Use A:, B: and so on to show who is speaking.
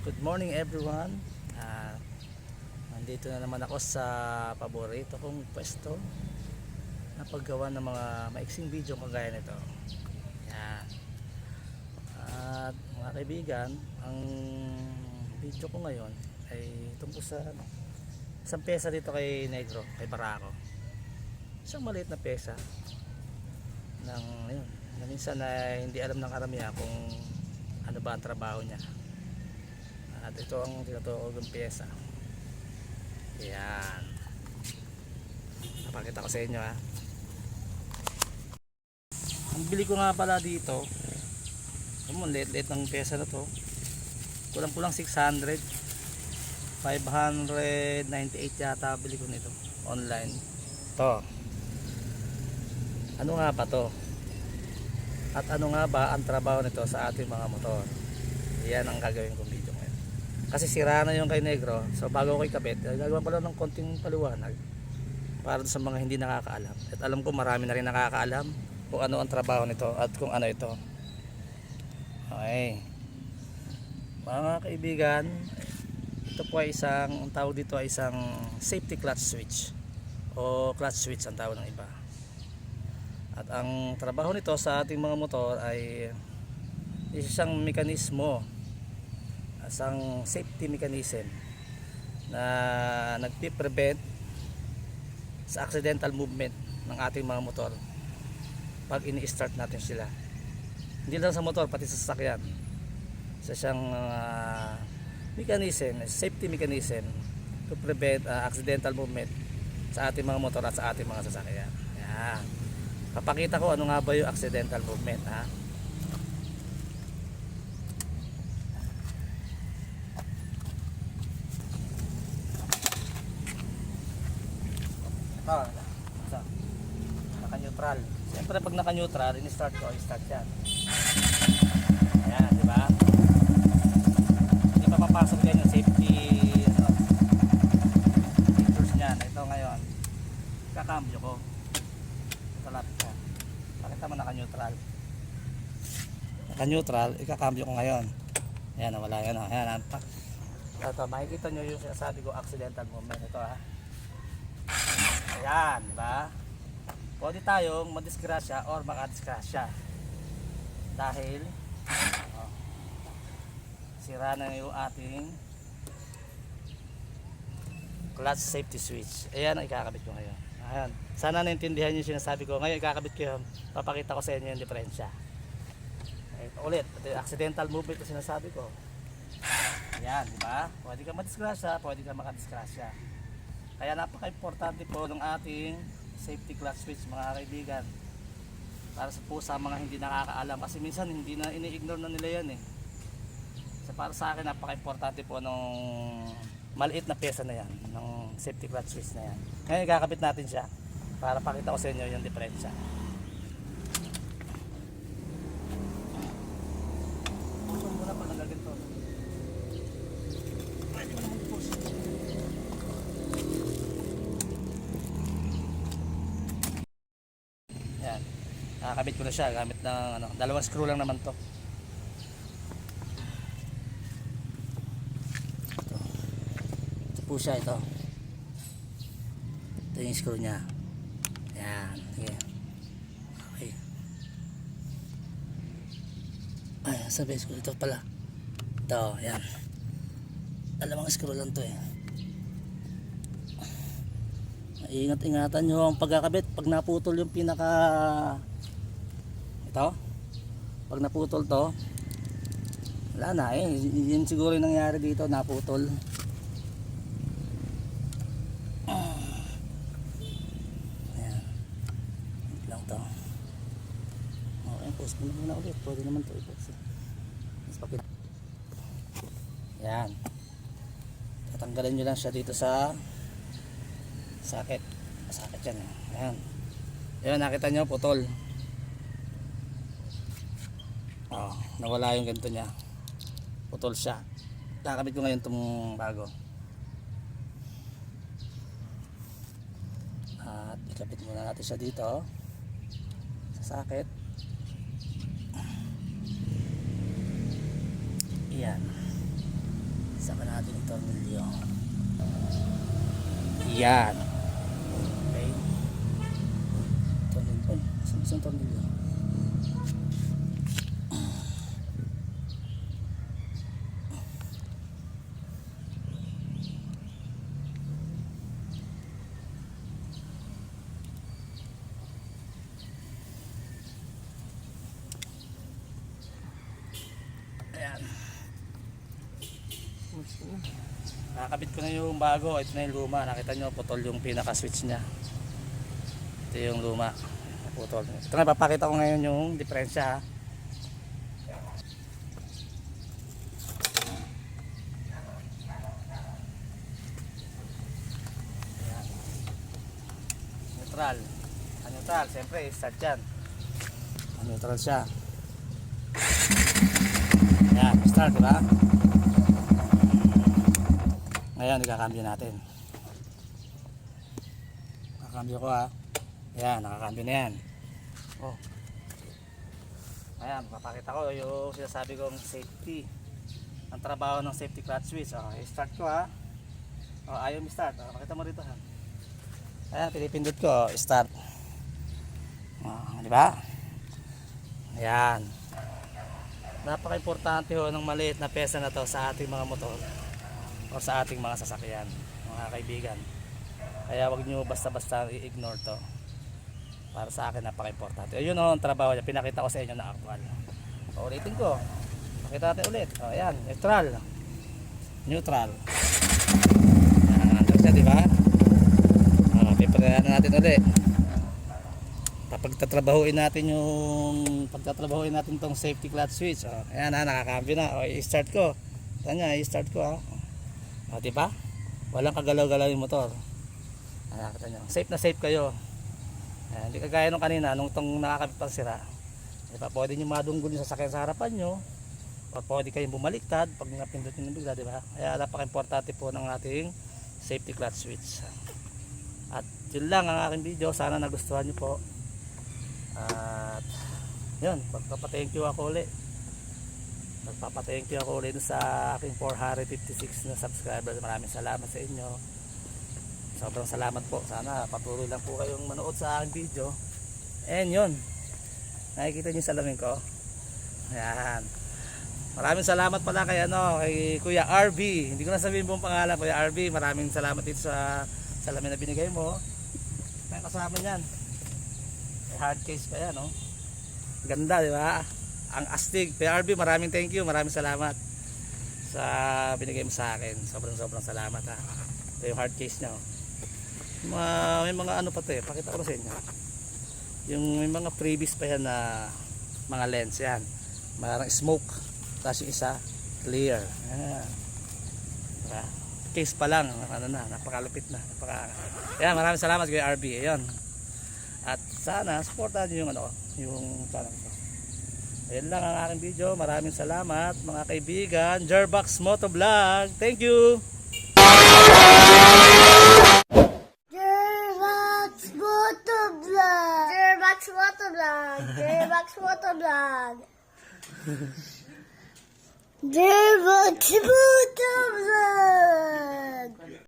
A: Good morning everyone. Ah, nandito na naman ako sa paborito kong pwesto na paggawa ng mga maiksing video kagaya nito. Yan. At mga kaibigan, ang video ko ngayon ay tungkol sa ano, isang pesa dito kay Negro, kay Barako. Isang maliit na pesa ng ayun, na minsan na hindi alam ng karamihan kung ano ba ang trabaho niya. At ito ang tinutuog ng pyesa. Yan. Napakita ko sa inyo ha. Ang bili ko nga pala dito. Come on, late-late ng pyesa na to. Kulang-kulang 600. 598 yata bili ko nito. Online. To. Ano nga ba to? At ano nga ba ang trabaho nito sa ating mga motor? Yan ang gagawin kong video. Kasi sira na yung kay Negro. So bago ko ikabit, eh, gagawin pala ng konting paliwanag para sa mga hindi nakakaalam. At alam ko marami na rin nakakaalam kung ano ang trabaho nito at kung ano ito. Okay. Mga kaibigan, ito po ay isang, ang tawag dito ay isang safety clutch switch o clutch switch ang tawag ng iba. At ang trabaho nito sa ating mga motor ay isang mekanismo isang safety mechanism na nagpi-prevent sa accidental movement ng ating mga motor pag ini-start natin sila. Hindi lang sa motor pati sa sasakyan. Sa siyang uh, mechanism safety mechanism to prevent uh, accidental movement sa ating mga motor at sa ating mga sasakyan. Yan papakita ko ano nga ba yung accidental movement ha ito ito naka-neutral siyempre pag naka-neutral in-start ko i-start yan. Ayan di ba? Hindi pa papasok yan yung safety ano, features niyan. Ito ngayon kakambyo ko. Kalapit ko. Pakita mo naka-neutral. Naka-neutral ikakambyo ko ngayon. Ayan wala yan o ayan pa ito makikita nyo yung sinasabi ko accidental movement. Ito ha? Ayan di ba pwede tayong madisgrasya or makadisgrasya. Dahil oh, sira na yung ating clutch safety switch. Ayan ang ikakabit ko ngayon. Ayan. Sana naintindihan yung sinasabi ko. Ngayon ikakabit ko yun. Papakita ko sa inyo yung diferensya. Ito ulit accidental movement yung sinasabi ko. Ayan di ba? Pwede ka madisgrasya pwede ka makadisgrasya. Kaya napaka-importante po ng ating safety clutch switch mga kaibigan. Para sa po sa mga hindi nakakaalam. Kasi minsan hindi na ini-ignore na nila yan eh. So para sa akin napaka-importante po ng maliit na pyesa na yan ng safety clutch switch na yan. Ngayon kakabit natin siya para pakita ko sa inyo yung diferensya puso muna pag nagaganto pwede mo naman push Yan. Nakakabit ko na siya gamit ng ano, dalawang screw lang naman to. Ito. Ito po siya ito. Ito yung screw niya. Yan. Okay. Ay, sabi screw ito pala. Ito, yan. Dalawang screw lang to eh. Ingat-ingatan nyo ang pagkakabit pag naputol yung pinaka ito? Pag naputol to wala na eh. Yun siguro yung nangyari dito naputol. Ayan. Wait lang to. Okay post mo na muna ulit. Pwede naman to i-post mas pakita yan tatanggalin nyo lang siya dito sa sakit sakit yan eh. ayan. Ayan nakita nyo putol nawala yung ganito niya putol siya kakabit ko ngayon itong bago at ikabit muna natin siya dito sa sakit Yan. ating tornilyo. Yan. Okay. Ay, saan isang tornilyo? Ayan. Nakakabit ko na yung bago. Ito na yung luma. Nakita nyo, putol yung pinaka-switch niya. Ito yung luma. Putol. Ito na, papakita ko ngayon yung diferensya. Neutral. Ang neutral, siyempre, start yan. Neutral siya. Ayan, start, diba? Ngayon, ikakambyo natin. Nakakambyo ko ha. Ayan, nakakambyo na yan. Oh. Ayan, papakita ko yung sinasabi kong safety. Ang trabaho ng safety clutch switch. Oh, i-start ko ha. Oh, ayaw mi-start. Oh, pakita mo rito ha. Ayan, pinipindot ko. oh, Start. Oh, di ba? Ayan. Napaka-importante ho ng maliit na pesa na to sa ating mga motor o sa ating mga sasakyan, mga kaibigan. Kaya wag nyo basta-basta i-ignore to. Para sa akin napaka-importante. Ayun o ang trabaho niya. Pinakita ko sa inyo na actual. O, ulitin ko. Pakita natin ulit. O, ayan. Neutral. Neutral. Neutral siya, di ba? O, pipadayan natin ulit. Papagtatrabahuin natin yung pagtatrabahuin natin tong safety clutch switch. O, ayan ha, nakakambyo na. O, i-start ko. Tanya, i-start ko ha. O, di ba? Walang kagalaw-galaw yung motor. Ayan, kita nyo. Safe na safe kayo. Ayan, hindi kagaya nung kanina, nung itong nakakabit pang sira. Di ba? Pwede nyo madunggol yung sasakyan sa harapan nyo. O pwede kayong bumaliktad pag napindot nyo ng bigla, di ba? Kaya napaka-importante po ng ating safety clutch switch. At yun lang ang aking video. Sana nagustuhan nyo po. At yun, magpapa-thank you ako ulit. Magpapa-thank you ako ulit sa aking 456 na subscribers. Maraming salamat sa inyo. Sobrang salamat po. Sana patuloy lang po kayong manood sa aking video. And yun. Nakikita niyo yung salamin ko. Ayan. Maraming salamat pala kay ano, kay Kuya RB. Hindi ko na sabihin ang pangalan, Kuya RB. Maraming salamat dito sa salamin na binigay mo. May kasama niyan. Hard case pa yan, no? Ganda, di ba? Ang astig. Kuya RB, maraming thank you. Maraming salamat sa binigay mo sa akin. Sobrang sobrang salamat ha. Ito yung hard case niya. oh. Ma, may mga ano pa to eh. Pakita ko sa inyo. Yung may mga previous pa yan na mga lens yan. Marang smoke. Tapos yung isa clear. Ayan. Diba? Case pa lang. Ano na, napakalupit na. Napaka... Ayan, maraming salamat kay RB. Ayun. At sana, supportahan nyo yung ano, yung channel. Ayan lang ang aking video. Maraming salamat mga kaibigan. Jerbox Motovlog. Thank you!
B: Gerbox Motovlog. Gerbox Motovlog. Gerbox Motovlog. Gerbox Motovlog.